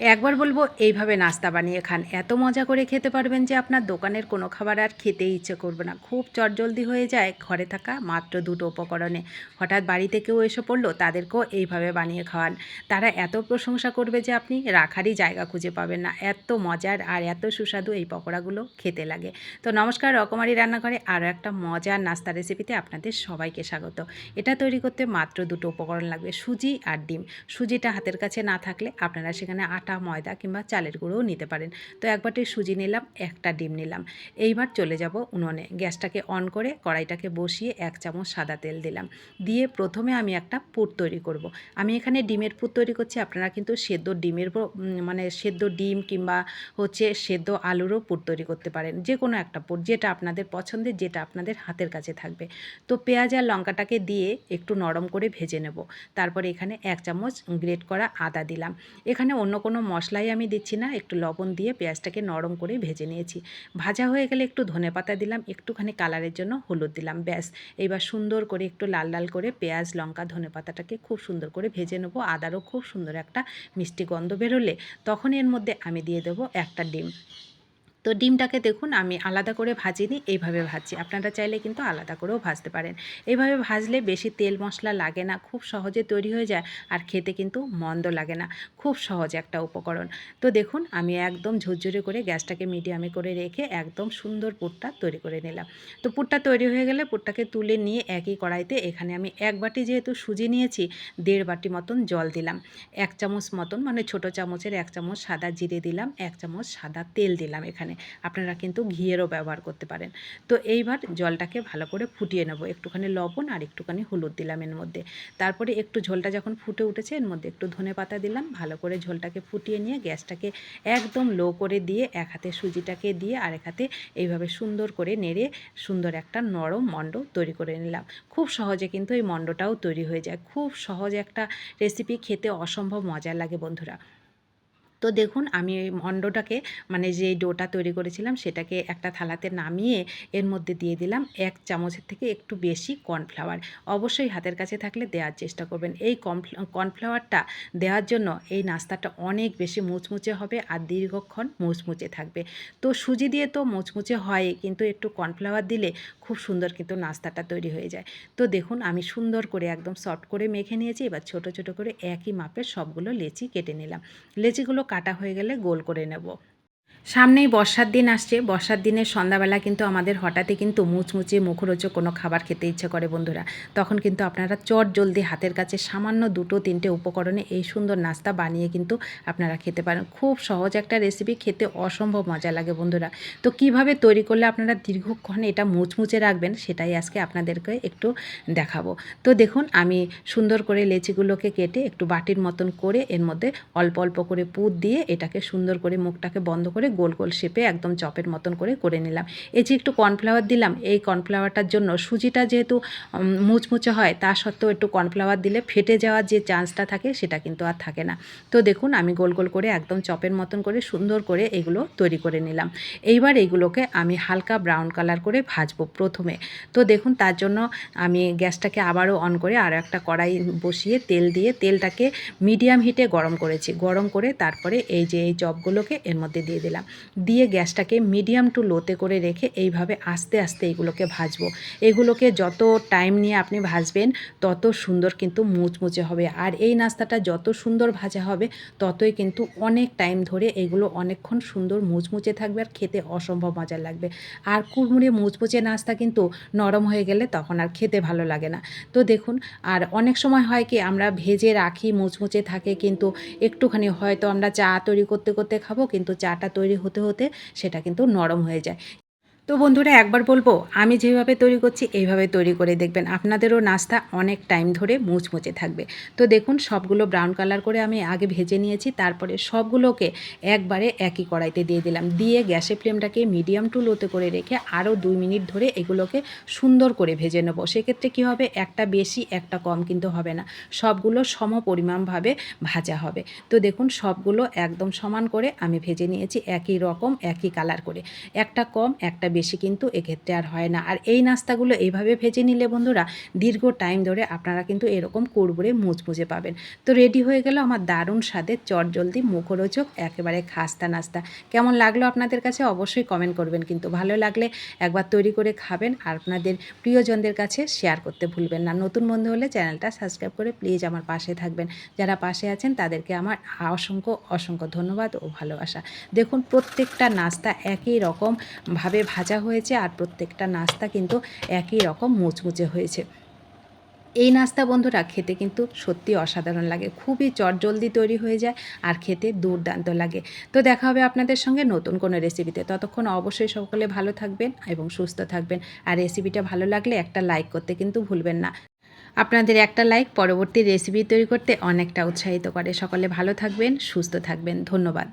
একবার বলব, এইভাবে নাস্তা বানিয়ে খান। এত মজা করে খেতে পারবেন যে আপনার দোকানের কোনো খাবার আর খেতে ইচ্ছে করবে না। খুব চটজলদি হয়ে যায় ঘরে থাকা মাত্র দুটো উপকরণে। হঠাৎ বাড়িতে কেউ এসে পড়ল, তাদেরকেও এইভাবে বানিয়ে খাওয়ান। তারা এত প্রশংসা করবে যে আপনি রাখারই জায়গা খুঁজে পাবেন না। এত মজার আর এত সুস্বাদু এই পকোড়াগুলো খেতে লাগে। তো নমস্কার, রকমারি রান্নাঘরে আরও একটা মজার নাস্তা রেসিপিতে আপনাদের সবাইকে স্বাগত। এটা তৈরি করতে মাত্র দুটো উপকরণ লাগবে, সুজি আর ডিম। সুজিটা হাতের কাছে না থাকলে আপনারা সেখানে আটা ময়দা কিংবা চালের গুঁড়োও নিতে পারেন। তো এক বাটি সুজি নিলাম, একটা ডিম নিলাম। এইবার চলে যাব উনুনে। গ্যাসটাকে অন করে কড়াইটাকে বসিয়ে এক চামচ সাদা তেল দিলাম। দিয়ে প্রথমে আমি একটা পুর তৈরি করব। আমি এখানে ডিমের পুর তৈরি করছি, আপনারা কিন্তু সেদ্ধ ডিমের মানে সেদ্ধ ডিম কিংবা হচ্ছে সেদ্ধ আলুরও পুর তৈরি করতে পারেন। যে কোনো একটা পুর, যেটা আপনাদের পছন্দের, যেটা আপনাদের হাতের কাছে থাকবে। তো পেঁয়াজ আর লঙ্কাটাকে দিয়ে একটু নরম করে ভেজে নেব। তারপরে এখানে এক চামচ গ্রেট করা আদা দিলাম। এখানে অন্য কোনো মশলাই আমি দিচ্ছি না, একটু লবণ দিয়ে পেঁয়াজটাকে নরম করে ভেজে নিয়েছি। ভাজা হয়ে গেলে একটু ধনে পাতা দিলাম, একটুখানি কালারের জন্য হলুদ দিলাম, ব্যাস। এবার সুন্দর করে একটু লাল লাল করে পেঁয়াজ, লঙ্কা ধনে পাতাটাকে খুব সুন্দর করে ভেজে নেব, আদারও খুব সুন্দর একটা মিষ্টি গন্ধ বেরোলে, তখন এর মধ্যে আমি দিয়ে দেবো একটা ডিম। তো ডিমটাকে দেখুন, আমি আলাদা করে ভাজিনি এইভাবে ভাজছি। আপনারা চাইলে কিন্তু আলাদা করেও ভাজতে পারেন। এইভাবে ভাজলে বেশি তেল মশলা লাগে না, খুব সহজে তৈরি হয়ে যায় আর খেতে কিন্তু মন্দ লাগে না। খুব সহজ একটা উপকরণ। তো দেখুন, আমি একদম ঝুরঝুরে করে গ্যাসটাকে মিডিয়ামে করে রেখে একদম সুন্দর পুরটা তৈরি করে নিলাম। তো পুরটা তৈরি হয়ে গেলে পুরটাকে তুলে নিয়ে একই কড়াইতে এখানে আমি এক বাটি যেহেতু সুজি নিয়েছি, দেড় বাটি মতন জল দিলাম। এক চামচ মতন মানে ছোট চামচের এক চামচ সাদা জিরে দিলাম, এক চামচ সাদা তেল দিলাম এখানে। আপনারা কিন্তু ঘিয়েরও ব্যবহার করতে পারেন। তো এইবার জলটাকে ভালো করে ফুটিয়ে নেব। একটুখানি লবণ আর একটুখানি হলুদ দিলাম এর মধ্যে। তারপরে একটু ঝোলটা যখন ফুটে উঠেছে এর মধ্যে একটু ধনে পাতা দিলাম। ভালো করে ঝোলটাকে ফুটিয়ে নিয়ে গ্যাসটাকে একদম লো করে দিয়ে এক হাতে সুজিটাকে দিয়ে আর এক হাতে এইভাবে সুন্দর করে নেড়ে সুন্দর একটা নরম মণ্ড তৈরি করে নিলাম। খুব সহজে কিন্তু এই মণ্ডটাও তৈরি হয়ে যায়। খুব সহজ একটা রেসিপি খেতে অসম্ভব মজার লাগে বন্ধুরা। তো দেখুন, আমি ওই মণ্ডটাকে মানে যে ডোটা তৈরি করেছিলাম, সেটাকে একটা থালাতে নামিয়ে এর মধ্যে দিয়ে দিলাম এক চামচের থেকে একটু বেশি কর্নফ্লাওয়ার। অবশ্যই হাতের কাছে থাকলে দেওয়ার চেষ্টা করবেন। এই কর্নফ্লাওয়ারটা দেওয়ার জন্য এই নাস্তাটা অনেক বেশি মুচমুচে হবে আর দীর্ঘক্ষণ মুচমুচে থাকবে। তো সুজি দিয়ে তো মুচমুচে হয়, কিন্তু একটু কর্নফ্লাওয়ার দিলে খুব সুন্দর কিন্তু নাস্তাটা তৈরি হয়ে যায়। তো দেখুন, আমি সুন্দর করে একদম সফট করে মেখে নিয়েছি, এবার ছোট ছোট করে একই মাপের সবগুলো লেচি কেটে নিলাম। লেচিগুলো কাটা হয়ে গেলে গোল করে নেব। সামনেই বর্ষার দিন আসছে। বর্ষার দিনের সন্ধ্যাবেলা কিন্তু আমাদের হঠাৎই কিন্তু মুচমুচে মুখরোচক কোনো খাবার খেতে ইচ্ছে করে বন্ধুরা। তখন কিন্তু আপনারা চট জলদি হাতের কাছে সামান্য দুটো তিনটে উপকরণে এই সুন্দর নাস্তা বানিয়ে কিন্তু আপনারা খেতে পারেন। খুব সহজ একটা রেসিপি খেতে অসম্ভব মজা লাগে বন্ধুরা। তো কীভাবে তৈরি করলে আপনারা দীর্ঘক্ষণ এটা মুচমুচে রাখবেন সেটাই আজকে আপনাদেরকে একটু দেখাবো। তো দেখুন, আমি সুন্দর করে লেচিগুলোকে কেটে একটু বাটির মতন করে এর মধ্যে অল্প অল্প করে পুর দিয়ে এটাকে সুন্দর করে মুখটাকে বন্ধ করে গোল গোল শেপে একদম চপের মতন করে করে নিলাম। এই যে একটু কর্নফ্লাওয়ার দিলাম, এই কর্নফ্লাওয়ারটার জন্য সুজিটা যেহেতু মুচমুচে হয়, তা সত্ত্বেও একটু কর্নফ্লাওয়ার দিলে ফেটে যাওয়ার যে চান্সটা থাকে সেটা কিন্তু আর থাকে না। তো দেখুন, আমি গোল গোল করে একদম চপের মতন করে সুন্দর করে এগুলো তৈরি করে নিলাম। এইবার এইগুলোকে আমি হালকা ব্রাউন কালার করে ভাজবো প্রথমে। তো দেখুন, তার জন্য আমি গ্যাসটাকে আবারও অন করে আরও একটা কড়াই বসিয়ে তেল দিয়ে, তেলটাকে মিডিয়াম হিটে গরম করেছি। গরম করে তারপরে এই যে এই চপগুলোকে এর মধ্যে দিয়ে দিলাম। দিয়ে গ্যাসটাকে মিডিয়াম টু লোতে করে রেখে এইভাবে আস্তে আস্তে এগুলোকে ভাজবো। এগুলোকে যত টাইম নিয়ে আপনি ভাজবেন, তত সুন্দর কিন্তু মুচমুচে হবে। আর এই নাস্তাটা যত সুন্দর ভাজা হবে, ততই কিন্তু অনেক টাইম ধরে এগুলো অনেকক্ষণ সুন্দর মুচমুচে থাকবে আর খেতে অসম্ভব মজা লাগবে। আর কুড়মুড়ে মুচমুচে নাস্তা কিন্তু নরম হয়ে গেলে তখন আর খেতে ভালো লাগে না। তো দেখুন, আর অনেক সময় হয় কি, আমরা ভেজে রাখি, মুচমুচে থাকে কিন্তু একটুখানি হয়তো আমরা চা তৈরি করতে করতে খাব, কিন্তু চাটা তৈরি হতে হতে সেটা কিন্তু নরম হয়ে যায়। তো বন্ধুরা, একবার বলব, আমি যেভাবে তৈরি করছি, এইভাবে তৈরি করে দেখবেন। আপনাদেরও নাস্তা অনেক টাইম ধরে মুচমুচে থাকবে। তো দেখুন, সবগুলো ব্রাউন কালার করে আমি আগে ভেজে নিয়েছি, তারপরে সবগুলোকে একবারে একই কড়াইতে দিয়ে দিলাম। দিয়ে গ্যাসের ফ্লেমটাকে মিডিয়াম টু লোতে করে রেখে আরও দুই মিনিট ধরে এগুলোকে সুন্দর করে ভেজে নেব। সেক্ষেত্রে কী হবে? একটা বেশি, একটা কম কিন্তু হবে না। সবগুলো সম পরিমাণভাবে ভাজা হবে। তো দেখুন, সবগুলো একদম সমান করে আমি ভেজে নিয়েছি, একই রকম, একই কালার করে। একটা কম, একটা কিন্তু এক্ষেত্রে আর হয় না। আর এই নাস্তাগুলো এইভাবে ভেজে নিলে বন্ধুরা দীর্ঘ টাইম ধরে আপনারা কিন্তু এরকম কুড়বুড়ে মুচমুচে পাবেন। তো রেডি হয়ে গেল আমার দারুণ স্বাদের চটজলদি মুখরোচক একেবারে খাস্তা নাস্তা। কেমন লাগল আপনাদের কাছে অবশ্যই কমেন্ট করবেন, কিন্তু ভালো লাগলে একবার তৈরি করে খাবেন আর আপনাদের প্রিয়জনদের কাছে শেয়ার করতে ভুলবেন না। নতুন বন্ধু হলে চ্যানেলটা সাবস্ক্রাইব করে প্লিজ আমার পাশে থাকবেন। যারা পাশে আছেন তাদেরকে আমার অসংখ্য অসংখ্য ধন্যবাদ ও ভালোবাসা। দেখুন প্রত্যেকটা নাস্তা একই রকম ভাবে ভাজা হয়েছে আর প্রত্যেকটা নাস্তা কিন্তু একই রকম মুচমুচে হয়েছে। এই নাস্তা বন্ধুরা খেতে কিন্তু সত্যি অসাধারণ লাগে, খুবই চটজলদি তৈরি হয়ে যায় আর খেতে দুর্দান্ত লাগে। তো দেখা হবে আপনাদের সঙ্গে নতুন কোনো রেসিপিতে ততক্ষণ অবশ্যই সকলে ভালো থাকবেন এবং সুস্থ থাকবেন। আর রেসিপিটা ভালো লাগলে একটা লাইক করতে কিন্তু ভুলবেন না। আপনাদের একটা লাইক পরবর্তী রেসিপি তৈরি করতে অনেকটা উৎসাহিত করে। সকলে ভালো থাকবেন, সুস্থ থাকবেন। ধন্যবাদ।